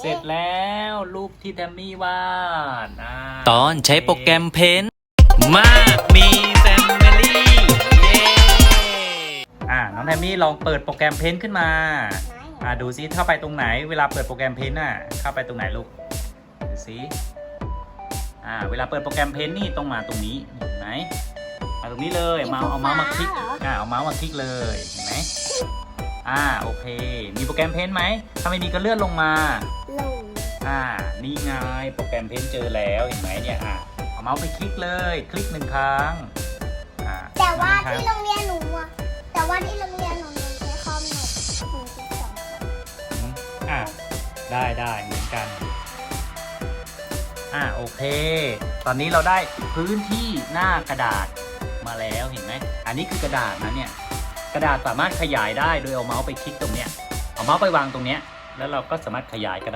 เสร็จแล้วรูปที่แทมมี่วาดาตอนใช้โปรแกรมเพนมากมีแฟมิลี่เย้อ่าน้องแทมมี่ลองเปิดโปรแกรมเพนขึ้นมาอ่าดูซิเข้าไปตรงไหน เวลาเปิดโปรแกรมเพนน่ะเข้าไปตรงไหนลูกดูซิอ่าเวลาเปิดโปรแกรมเพนนี่ต้องมาตรงนี้เห็นไหมมาตรงนี้เลยเมาส์เอาเมาส์มาคลิกอ่าเอาเมาส์มาคลิกเลยเห็นไหมอ่าโอเค มีโปรแกรมเพนไหมถ้าไม่มีก็เลื่อนลงมาลง อ่า นี่ไงโปรแกรมเพนเจอแล้วเห็นไหมเนี่ยอะเอาเมาส์ไปคลิกเลย คลิกหนึ่งครั้งอ่าแต่ว่าหนึ่งครั้งที่โรงเรียนหนูอะแต่ว่าที่โรงเรียนหนูหนูใช้คอมหนูหนูใช้สองคนอะได้ได้เหมือนกัน อะโอเค ตอนนี้เราได้พื้นที่หน้ากระดาษมาแล้วเห็นไหมอันนี้คือกระดาษนะเนี่ยกระดาษสามารถขยายได้โดยเอาเมาส์ไปคลิกตรงเนี้ยเอาเมาส์ไปวางตรงเนี้ยแล้วเราก็สามารถขยายกระดาษ